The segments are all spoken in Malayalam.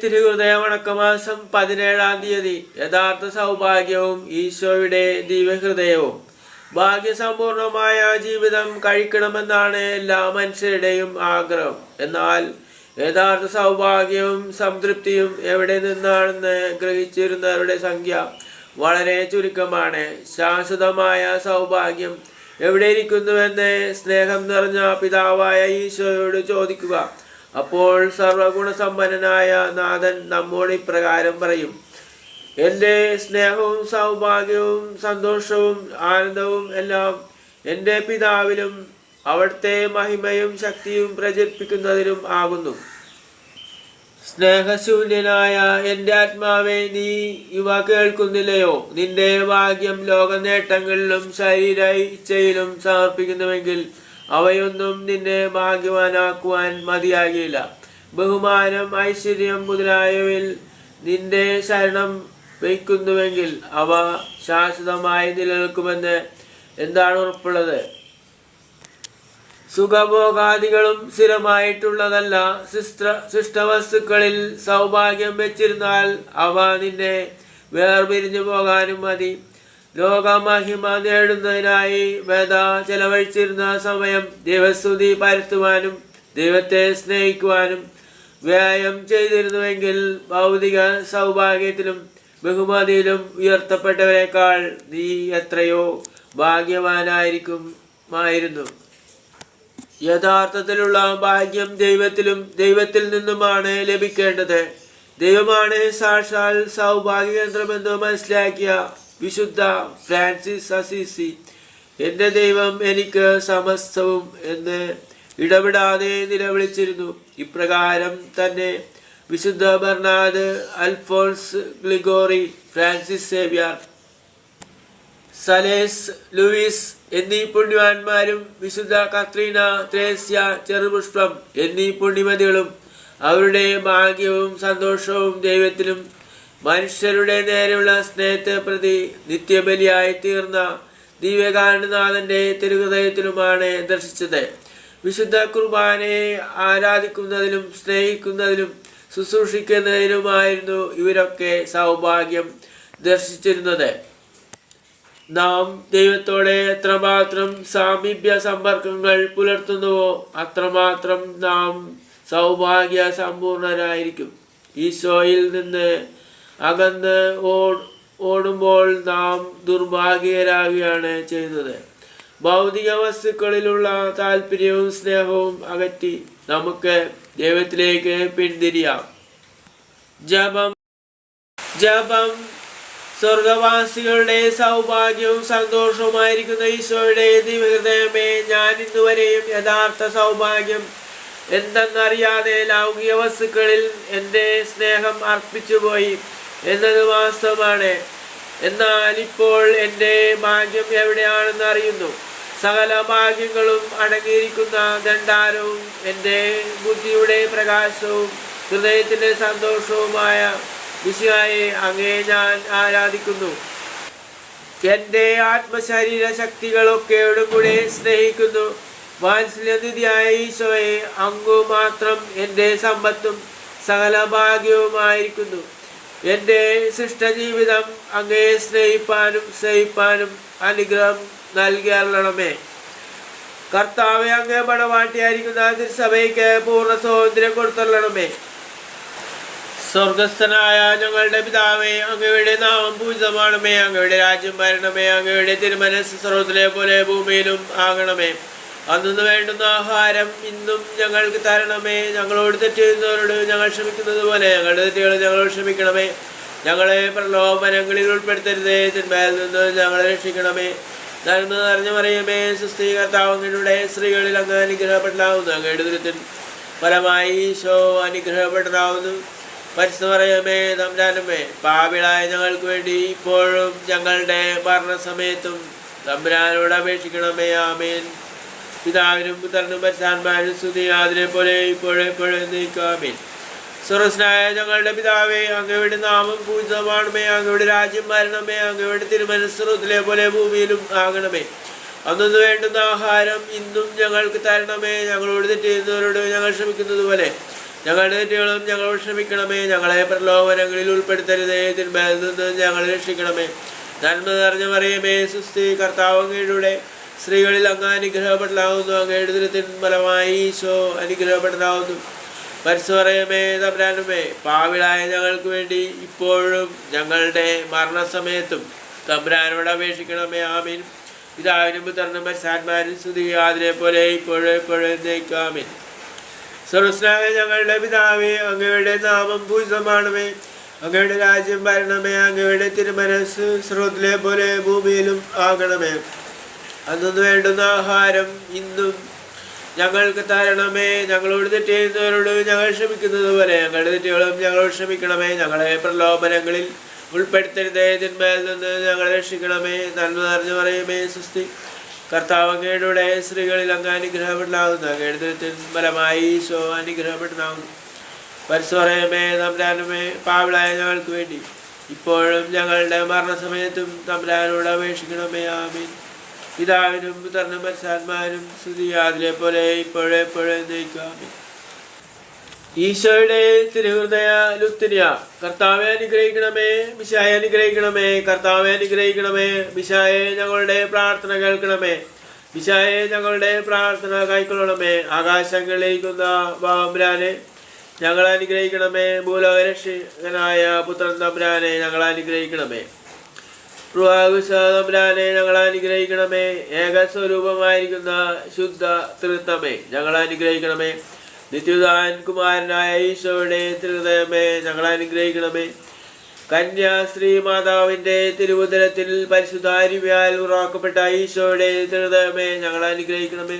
തിരുഹൃദയ വണക്കമാസം പതിനേഴാം തീയതി യഥാർത്ഥ സൗഭാഗ്യവും ഈശോയുടെ ദിവ്യഹൃദയവും. ഭാഗ്യസമ്പൂർണമായ ജീവിതം കഴിക്കണമെന്നാണ് എല്ലാ മനുഷ്യരുടെയും ആഗ്രഹം. എന്നാൽ യഥാർത്ഥ സൗഭാഗ്യവും സംതൃപ്തിയും എവിടെ നിന്നാണെന്ന് ഗ്രഹിച്ചിരുന്നവരുടെ സംഖ്യ വളരെ ചുരുക്കമാണ്. ശാശ്വതമായ സൗഭാഗ്യം എവിടെ ഇരിക്കുന്നുവെന്ന് സ്നേഹം നിറഞ്ഞ പിതാവായ ഈശോയോട് ചോദിക്കുക. അപ്പോൾ സർവഗുണസമ്പന്നനായ നാഥൻ നമ്മോട് ഇപ്രകാരം പറയും. എന്റെ സ്നേഹവും സൗഭാഗ്യവും സന്തോഷവും ആനന്ദവും എല്ലാം എന്റെ പിതാവിലും അവിടുത്തെ മഹിമയും ശക്തിയും പ്രചരിപ്പിക്കുന്നതിലും ആകുന്നു. സ്നേഹശൂന്യനായ എന്റെ ആത്മാവെ നീ ഇവ കേൾക്കുന്നില്ലയോ? നിന്റെ ഭാഗ്യം ലോക നേട്ടങ്ങളിലും ശരീര ഇച്ഛയിലും സമർപ്പിക്കുന്നുവെങ്കിൽ അവയൊന്നും നിന്നെ ഭാഗ്യവാനാക്കുവാൻ മതിയാകില്ല. ബഹുമാനം ഐശ്വര്യം മുതലായവയിൽ നിന്റെ ശരണം വയ്ക്കുന്നുവെങ്കിൽ അവ ശാശ്വതമായി നിലനിൽക്കുമെന്ന് എന്താണ് ഉറപ്പുള്ളത്? സുഖഭോഗാദികളും സ്ഥിരമായിട്ടുള്ളതല്ല. ശിഷ്ട ശിഷ്ടവസ്തുക്കളിൽ സൗഭാഗ്യം വെച്ചിരുന്നാൽ അവ നിന്നെ വേർപിരിഞ്ഞു പോകാനും മതി. ലോകമഹിമ നേടുന്നതിനായി വേദ ചെലവഴിച്ചിരുന്ന സമയം ദൈവസ്തുതി പരത്തുവാനും ദൈവത്തെ സ്നേഹിക്കുവാനും വ്യായം ചെയ്തിരുന്നുവെങ്കിൽ ഭൗതിക സൗഭാഗ്യത്തിലും ബഹുമതിയിലും ഉയർത്തപ്പെട്ടവരെക്കാൾ നീ എത്രയോ ഭാഗ്യവാനായിരിക്കുമായിരുന്നു യഥാർത്ഥത്തിലുള്ള ഭാഗ്യം ദൈവത്തിലും ദൈവത്തിൽ നിന്നുമാണ് ലഭിക്കേണ്ടത്. ദൈവമാണ് സാക്ഷാൽ സൗഭാഗ്യ കേന്ദ്രമെന്ന് മനസ്സിലാക്കിയ വിശുദ്ധ ഫ്രാൻസിസ് അസീസി എന്റെ ദൈവം എനിക്ക് സമസ്തവും എന്ന് ഇടപെടാതെ നിലവിളിച്ചിരുന്നു. ഇപ്രകാരം തന്നെ വിശുദ്ധ Bernard Alphonse Gregory Francis Xavier Sales Louis എന്നീ പുണ്യവാന്മാരും വിശുദ്ധ കത്രീന ത്രേസ്യ ചെറുപുഷ്പം എന്നീ പുണ്യമതികളും അവരുടെ ഭാഗ്യവും സന്തോഷവും ദൈവത്തിലും മനുഷ്യരുടെ നേരെയുള്ള സ്നേഹത്തെ പ്രതി നിത്യബലിയായി തീർന്ന ദിവ്യകാരണനാഥന്റെ തിരുഹൃദയത്തിലുമാണ് ദർശിച്ചത്. വിശുദ്ധ കുർബാനയെ ആരാധിക്കുന്നതിലും സ്നേഹിക്കുന്നതിലും ശുശ്രൂഷിക്കുന്നതിലുമായിരുന്നു ഇവരൊക്കെ സൗഭാഗ്യം ദർശിച്ചിരുന്നത്. നാം ദൈവത്തോടെ എത്രമാത്രം സാമീപ്യ സമ്പർക്കങ്ങൾ പുലർത്തുന്നുവോ അത്രമാത്രം നാം സൗഭാഗ്യ സമ്പൂർണരായിരിക്കും ഈശോയിൽ നിന്ന് അകന്ന് ഓടുമ്പോൾ നാം ദുർഭാഗ്യരാകുകയാണ് ചെയ്യുന്നത്. ഭൗതിക വസ്തുക്കളിലുള്ള താല്പര്യവും സ്നേഹവും അകറ്റി നമുക്ക് ദൈവത്തിലേക്ക് പിന്തിരിയാം. ജപം ജപം സ്വർഗവാസികളുടെ സൗഭാഗ്യവും സന്തോഷവുമായിരിക്കുന്ന ഈശോയുടെ ദിവഹൃദയമേ ഞാൻ ഇന്നുവരെയും യഥാർത്ഥ സൗഭാഗ്യം എന്തെന്നറിയാതെ ലൗകിക വസ്തുക്കളിൽ എന്റെ സ്നേഹം അർപ്പിച്ചുപോയി. എന്നത് വാസ്തവമാണ്. എന്നാൽ ഇപ്പോൾ എന്റെ ഭാഗ്യം എവിടെയാണെന്ന് അറിയുന്നു. സകല ഭാഗ്യങ്ങളും അടങ്ങിയിരിക്കുന്ന ദണ്ഡാരവും എന്റെ ബുദ്ധിയുടെ പ്രകാശവും ഹൃദയത്തിന്റെ സന്തോഷവുമായ വിശുവായെ അങ്ങേ ഞാൻ ആരാധിക്കുന്നു. എന്റെ ആത്മശരീര ശക്തികളൊക്കെയോടും കൂടെ സ്നേഹിക്കുന്നു വാത്സല്യനിധിയായ ഈശോയെ അങ്ങു മാത്രം എന്റെ സമ്പത്തും സകല ഭാഗ്യവുമായിരിക്കുന്നു. എന്റെ സൃഷ്ടജീവിതം അങ്ങേ സ്നേഹിപ്പാനും സ്നേഹിപ്പാനും അനുഗ്രഹം നൽകിയാലണമേ കർത്താവെ അങ്ങേ പണമാട്ടിയായിരിക്കുന്ന തിരുസഭയ്ക്ക് പൂർണ സ്വാതന്ത്ര്യം കൊടുത്തല്ലണമേ സ്വർഗസ്ഥനായ ഞങ്ങളുടെ പിതാവേ അങ്ങയുടെ നാമം പൂജിതമാണമേ. അങ്ങയുടെ രാജ്യം ഭരണമേ അങ്ങയുടെ തിരുമനസ് സ്രോതത്തിലെ പോലെ ഭൂമിയിലും ആകണമേ. അന്നു വേണ്ടുന്ന ആഹാരം ഇന്നും ഞങ്ങൾക്ക് തരണമേ. ഞങ്ങളോട് തെറ്റ് ചെയ്യുന്നവരോട് ഞങ്ങൾ ക്ഷമിക്കുന്നത് പോലെ ഞങ്ങളുടെ തെറ്റുകൾ ഞങ്ങളോട് ക്ഷമിക്കണമേ. ഞങ്ങളെ പ്രലോഭനങ്ങളിൽ ഉൾപ്പെടുത്തരുതേ. തിന്മയിൽ നിന്ന് ഞങ്ങളെ രക്ഷിക്കണമേ. നന്മ നിറഞ്ഞു പറയുമേ സുസ്ഥീകർത്താവങ്ങളുടെ സ്ത്രീകളിൽ അങ്ങ് അനുഗ്രഹപ്പെടാവുന്നു അങ്ങയുടെ ദുരിതൻ ഫലമായി ഈശോ അനുഗ്രഹപ്പെടാവുന്നു പരിസ്ഥിതി പറയുമേ തമ്പുരാനുമേ പാപിളായ ഞങ്ങൾക്ക് വേണ്ടി ഇപ്പോഴും ഞങ്ങളുടെ മരണസമയത്തും തമ്പുരാനോട് അപേക്ഷിക്കണമേ. ആമേൻ. പിതാവിനും പുത്രനും പരിശാന്മാരും സ്തുതി. അതിനെ പോലെ ഇപ്പോഴെപ്പോഴും നീക്കാമേ സുറസ്നായ ഞങ്ങളുടെ പിതാവേ അങ്ങയുടെ നാമം പൂജിതമാണമേ. അങ്ങയുടെ രാജ്യം വരണമേ അങ്ങയുടെ തിരുമനസ്വരത്തിലെ പോലെ ഭൂമിയിലും ആകണമേ. അന്നു വേണ്ടുന്ന ആഹാരം ഇന്നും ഞങ്ങൾക്ക് തരണമേ. ഞങ്ങളോട് തെറ്റിയുന്നവരോട് ഞങ്ങൾ ക്ഷമിക്കുന്നത് പോലെ ഞങ്ങളുടെ തെറ്റുകളും ഞങ്ങളോട് ക്ഷമിക്കണമേ. ഞങ്ങളെ പ്രലോഭനങ്ങളിൽ ഉൾപ്പെടുത്തരുതേ. തിന്മയിൽ നിന്ന് ഞങ്ങളെ രക്ഷിക്കണമേ. നന്മ നിറഞ്ഞ മറിയമേ സുസ്ഥി കർത്താവ് അങ്ങയുടെ സ്ത്രീകളിൽ അങ്ങ് അനുഗ്രഹപ്പെടലാവുന്നു അങ്ങ് ദുരിതത്തിൻ ഫലമായി ഈശോ അനുഗ്രഹപ്പെടലാവുന്നു. പരിസറയമേ തമ്പരാനുമേ പാവിളായ ഞങ്ങൾക്ക് വേണ്ടി ഇപ്പോഴും ഞങ്ങളുടെ മരണസമയത്തും തമ്പുരാനോട് അപേക്ഷിക്കണമേ. ആമീൻ. പിതാവിനും പുത്രനും സ്തുതി അതിനെ പോലെ ഇപ്പോഴും എപ്പോഴും എന്നേക്കാമീൻ സർവസ്നായ ഞങ്ങളുടെ പിതാവേ അങ്ങയുടെ നാമം പൂജിതമാണമേ. അങ്ങയുടെ രാജ്യം ഭരണമേ അങ്ങയുടെ തിരുമനസ് സ്രോതിലെ പോലെ ഭൂമിയിലും ആകണമേ. അന്നു വേണ്ടുന്ന ആഹാരം ഇന്നും ഞങ്ങൾക്ക് തരണമേ. ഞങ്ങളോട് തെറ്റ് ചെയ്യുന്നവരോട് ഞങ്ങൾ ക്ഷമിക്കുന്നത് പോലെ ഞങ്ങളുടെ തെറ്റുകളും ഞങ്ങളോട് ക്ഷമിക്കണമേ. ഞങ്ങളെ പ്രലോഭനങ്ങളിൽ ഉൾപ്പെടുത്തരുതേ. തിന്മയിൽ നിന്ന് ഞങ്ങളെ രക്ഷിക്കണമേ. നന്മ നിറഞ്ഞു പറയുമേ സുസ്തി കർത്താവ് അങ്ങയുടെ സ്ത്രീകളിൽ അങ്ങ് അനുഗ്രഹപ്പെടാവുന്നു അങ്ങയുടെ ഫലമായി ഈശോ പറയുമേ പരിസോറയമേ തമ്പുരാനുമേ പാവിളായ ഞങ്ങൾക്ക് വേണ്ടി ഇപ്പോഴും ഞങ്ങളുടെ മരണസമയത്തും തമ്പുരാനോട് അപേക്ഷിക്കണമേ. ആമീൻ. പിതാവിനും പുത്രനും പരിശാന്മാരും സ്തുതി അതിലെ പോലെ ഇപ്പോഴേ എപ്പോഴേ നയിക്കാമേ ഈശോയുടെ തിരുഹൃദയ ലുത്തിനിയ കർത്താവെ അനുഗ്രഹിക്കണമേ മിശായെ അനുഗ്രഹിക്കണമേ കർത്താവെ അനുഗ്രഹിക്കണമേ മിശായെ ഞങ്ങളുടെ പ്രാർത്ഥന കേൾക്കണമേ മിശായെ ഞങ്ങളുടെ പ്രാർത്ഥന കൈക്കൊള്ളണമേ ആകാശങ്ങളിലേക്കുന്ന ബാമ്പുരാനെ ഞങ്ങൾ അനുഗ്രഹിക്കണമേ ഭൂലോകരക്ഷകനായ പുത്രൻ തമ്പുരാനെ ഞങ്ങൾ അനുഗ്രഹിക്കണമേ. തമ്പുരാനെ ഞങ്ങൾ അനുഗ്രഹിക്കണമേ. ഏകസ്വരൂപമായിരിക്കുന്ന ശുദ്ധ തൃത്തമേ ഞങ്ങൾ അനുഗ്രഹിക്കണമേ. നിത്യുദാൻ കുമാരനായ ഈശോയുടെ തിരുഹൃദയമേ ഞങ്ങൾ അനുഗ്രഹിക്കണമേ. കന്യാശ്രീ മാതാവിന്റെ തിരുവുദരത്തിൽ പരിശുദ്ധാരിവ്യാൽ ഉറാക്കപ്പെട്ട ഈശോയുടെ തിരുഹൃദയമേ ഞങ്ങൾ അനുഗ്രഹിക്കണമേ.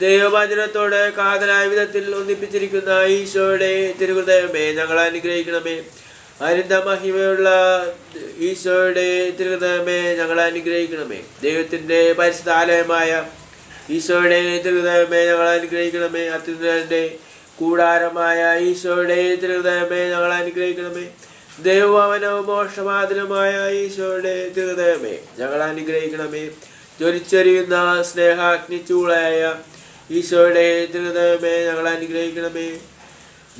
ദൈവവചനത്തോട് കാതലായ വിധത്തിൽ ഒന്നിപ്പിച്ചിരിക്കുന്ന ഈശോയുടെ തിരുഹൃദയമേ ഞങ്ങൾ അനുഗ്രഹിക്കണമേ. അരിന്ത മഹിമയുള്ള ഈശോയുടെ തിരുനാമേ ഞങ്ങൾ അനുഗ്രഹിക്കണമേ. ദൈവത്തിന്റെ പരിശുദ്ധാലയമായ ഈശോയുടെ തിരുനാമേ ഞങ്ങൾ അനുഗ്രഹിക്കണമേ. അത്യുന്നതന്റെ കൂടാരമായ ഈശോയുടെ തിരുനാമേ ഞങ്ങൾ അനുഗ്രഹിക്കണമേ. ദൈവവനവും മോക്ഷമാതിരമായ ഈശോയുടെ തിരുനാമേ ഞങ്ങൾ അനുഗ്രഹിക്കണമേ. ജ്വലിച്ചെറിയുന്ന സ്നേഹാഗ്നിച്ചൂളായ ഈശോയുടെ തിരുനാമേ ഞങ്ങൾ അനുഗ്രഹിക്കണമേ.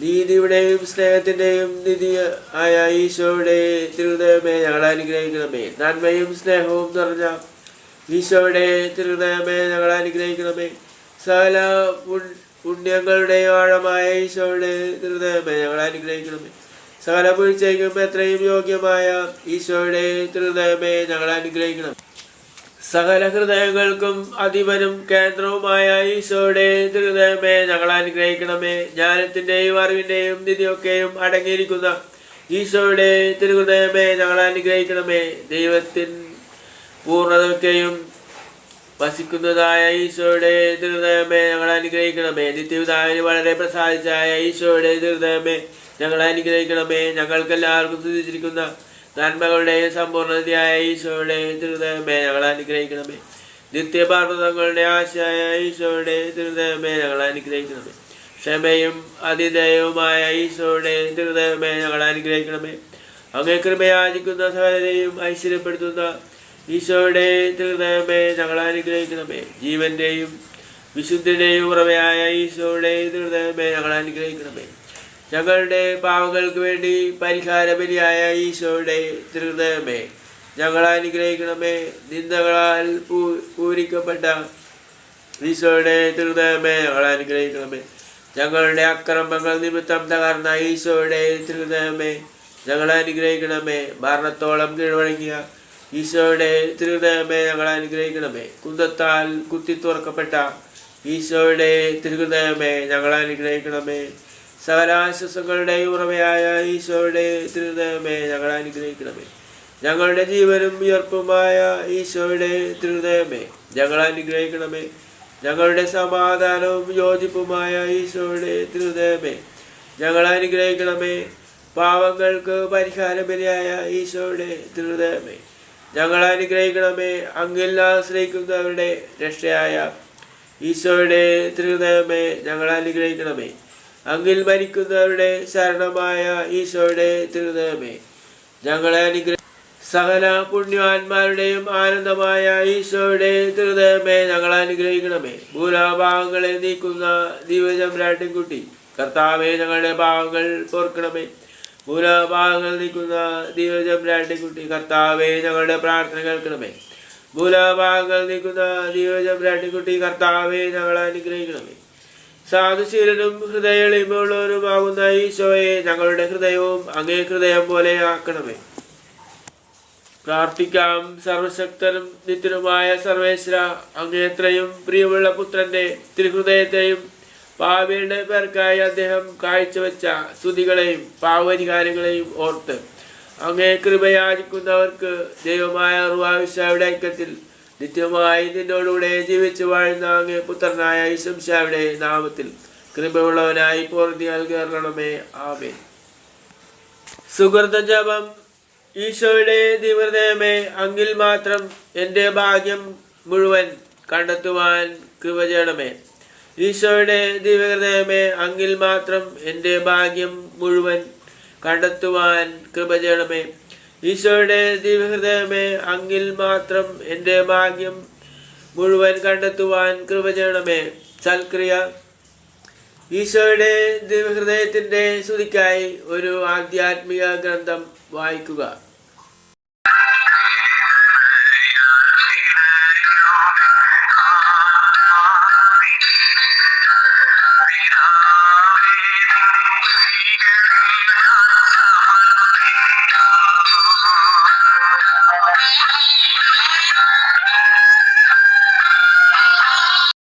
നീതിയുടെയും സ്നേഹത്തിന്റെയും നിധി ആയ ഈശോയുടെ തിരുഹൃദയമേ ഞങ്ങൾ അനുഗ്രഹിക്കണമേ. നന്മയും സ്നേഹവും നിറഞ്ഞ ഈശോയുടെ തിരുഹൃദയമേ ഞങ്ങൾ അനുഗ്രഹിക്കണമേ. സകല പുണ്യങ്ങളുടെ ആഴമായ ഈശോയുടെ തിരുഹൃദയമേ ഞങ്ങൾ അനുഗ്രഹിക്കണമേ. സകല വീഴ്ചയ്ക്കും എത്രയും യോഗ്യമായ ഈശോയുടെ തിരുഹൃദയമേ ഞങ്ങൾ അനുഗ്രഹിക്കണം. സകല ഹൃദയങ്ങൾക്കും അധിപനും കേന്ദ്രവുമായ ഈശോയുടെ ഹൃദയമേ ഞങ്ങൾ അനുഗ്രഹിക്കണമേ. ജ്ഞാനത്തിന്റെയും അറിവിന്റെയും നിധിയൊക്കെയും അടങ്ങിയിരിക്കുന്ന ഈശോയുടെ തിരുഹൃദയമേ ഞങ്ങൾ അനുഗ്രഹിക്കണമേ. ദൈവത്തിൻ പൂർണതയൊക്കെയും വസിക്കുന്നതായ ഈശോയുടെ ഹൃദയമേ ഞങ്ങൾ അനുഗ്രഹിക്കണമേ. നിത്യപിതാവിന് വളരെ പ്രസാദിച്ചായ ഈശോയുടെ ഹൃദയമേ ഞങ്ങൾ അനുഗ്രഹിക്കണമേ. ഞങ്ങൾക്കെല്ലാവർക്കും സ്തുതിച്ചിരിക്കുന്ന നന്മകളുടെ സമ്പൂർണതയായ ഈശോയുടെ ഹൃദയമേ ഞങ്ങൾ അനുഗ്രഹിക്കണമേ. നിത്യപാർവതങ്ങളുടെ ആശയായ ഈശോയുടെ ഹൃദയമേ ഞങ്ങൾ അനുഗ്രഹിക്കണമേ. ക്ഷമയും അതിദയവുമായ ഈശോയുടെ ഹൃദയമേ ഞങ്ങൾ അനുഗ്രഹിക്കണമേ. അങ്ങേ കൃപയാചിക്കുന്ന സകലരെയും ഐശ്വര്യപ്പെടുത്തുന്ന ഈശോയുടെ ഹൃദയമേ ഞങ്ങൾ അനുഗ്രഹിക്കണമേ. ജീവന്റെയും വിശുദ്ധിയുടെയും ഉറവയായ ഈശോയുടെ ഹൃദയമേ ഞങ്ങൾ അനുഗ്രഹിക്കണമേ. ഞങ്ങളുടെ പാവങ്ങൾക്ക് വേണ്ടി പരിഹാര ബലിയായ ഈശോയുടെ തിരുഹൃദയമേ ഞങ്ങൾ അനുഗ്രഹിക്കണമേ. നിന്ദകളാൽ പൂരിക്കപ്പെട്ട ഈശോയുടെ തിരുഹൃദയമേ ഞങ്ങൾ അനുഗ്രഹിക്കണമേ. ഞങ്ങളുടെ അക്രമങ്ങൾ നിമിത്തം തകർന്ന ഈശോയുടെ തിരുഹൃദയമേ ഞങ്ങൾ അനുഗ്രഹിക്കണമേ. മരണത്തോളം കീഴ്വഴങ്ങിയ ഈശോയുടെ തിരുഹൃദയമേ ഞങ്ങൾ അനുഗ്രഹിക്കണമേ. കുന്തത്താൽ കുത്തി തുറക്കപ്പെട്ട ഈശോയുടെ തിരുഹൃദയമേ ഞങ്ങൾ അനുഗ്രഹിക്കണമേ. സകലാശ്വസങ്ങളുടെ ഉറവയായ ഈശോയുടെ ഹൃദയമേ ഞങ്ങൾ അനുഗ്രഹിക്കണമേ. ഞങ്ങളുടെ ജീവനും ഉയർപ്പുമായ ഈശോയുടെ ഹൃദയമേ ഞങ്ങൾ അനുഗ്രഹിക്കണമേ. ഞങ്ങളുടെ സമാധാനവും യോജിപ്പുമായ ഈശോയുടെ ഹൃദയമേ ഞങ്ങൾ അനുഗ്രഹിക്കണമേ. പാവങ്ങൾക്ക് പരിഹാരബലിയായ ഈശോയുടെ ഹൃദയമേ ഞങ്ങൾ അനുഗ്രഹിക്കണമേ. അങ്ങിൽ ആശ്രയിക്കുന്നവരുടെ രക്ഷയായ ഈശോയുടെ ഹൃദയമേ ഞങ്ങൾ അനുഗ്രഹിക്കണമേ. അങ്ങിൽ മരിക്കുന്നവരുടെ ശരണമായ ഈശോയുടെ തിരുനാമേ. ഞങ്ങളെ അനുഗ്രഹ സകല പുണ്യവാന്മാരുടെയും ആനന്ദമായ ഈശോയുടെ ഹൃദയമേ ഞങ്ങൾ അനുഗ്രഹിക്കണമേ. ഭൂരാഭാഗങ്ങളെ നീക്കുന്ന ദിവചം കുട്ടി കർത്താവെ ഞങ്ങളുടെ ഭാഗങ്ങൾ പൊറുക്കണമേ. ഭൂരാഭാഗങ്ങൾ നീക്കുന്ന ദൈവജം കുട്ടി കർത്താവെ ഞങ്ങളുടെ പ്രാർത്ഥന കേൾക്കണമേ. ഭൂരാഭാഗങ്ങൾ നീക്കുന്ന ദൈവജം കുട്ടി കർത്താവെ ഞങ്ങളെ അനുഗ്രഹിക്കണമേ. സാധുശീലനും ഹൃദയളിമുള്ളവനുമാകുന്ന ഈശോയെ ഞങ്ങളുടെ ഹൃദയവും അങ്ങേ ഹൃദയം പോലെ ആക്കണമേ. പ്രാർത്ഥിക്കാം സർവശക്തനും നിത്യനുമായ സർവേശ്വര അങ്ങേത്രയും പ്രിയമുള്ള പുത്രന്റെ തിരുഹൃദയത്തെയും പാവിയുടെ പേർക്കായി അദ്ദേഹം കാഴ്ചവെച്ച സ്തുതികളെയും പാവരികാരങ്ങളെയും ഓർത്ത് അങ്ങേ കൃപയാചിക്കുന്നവർക്ക് ദൈവമായ റുവാവിശായുടെ ഐക്യത്തിൽ നിത്യമായി നിന്നോടുകൂടെ ജീവിച്ചു വാഴുന്ന അങ്ങേ പുത്രനായ ഈശംഷാവിടെ നാമത്തിൽ കൃപയുള്ളവനായി പൂർത്തി കേരളമേ ആമേ സുഹൃത ജപം ഈശോയുടെ ദിവൃതയമേ അങ്കിൽ മാത്രം എന്റെ ഭാഗ്യം മുഴുവൻ കണ്ടെത്തുവാൻ കൃപ ചെയ്യണമേ. ഈശോയുടെ ദിവ്യഹൃദയമേ അങ്കിൽ മാത്രം എന്റെ ഭാഗ്യം മുഴുവൻ കണ്ടെത്തുവാൻ കൃപ ചെയ്യണമേ. ഈശോയുടെ ദിവ്യഹൃദയമേ അങ്ങിൽ മാത്രം എന്റെ ഭാഗ്യം മുഴുവൻ കണ്ടെത്തുവാൻ കൃപ ചെയ്യണമേ. സൽക്രിയ. ഈശോയുടെ ദിവ്യഹൃദയത്തിന്റെ ശ്രുതിക്കായി ഒരു ആധ്യാത്മിക ഗ്രന്ഥം വായിക്കുക.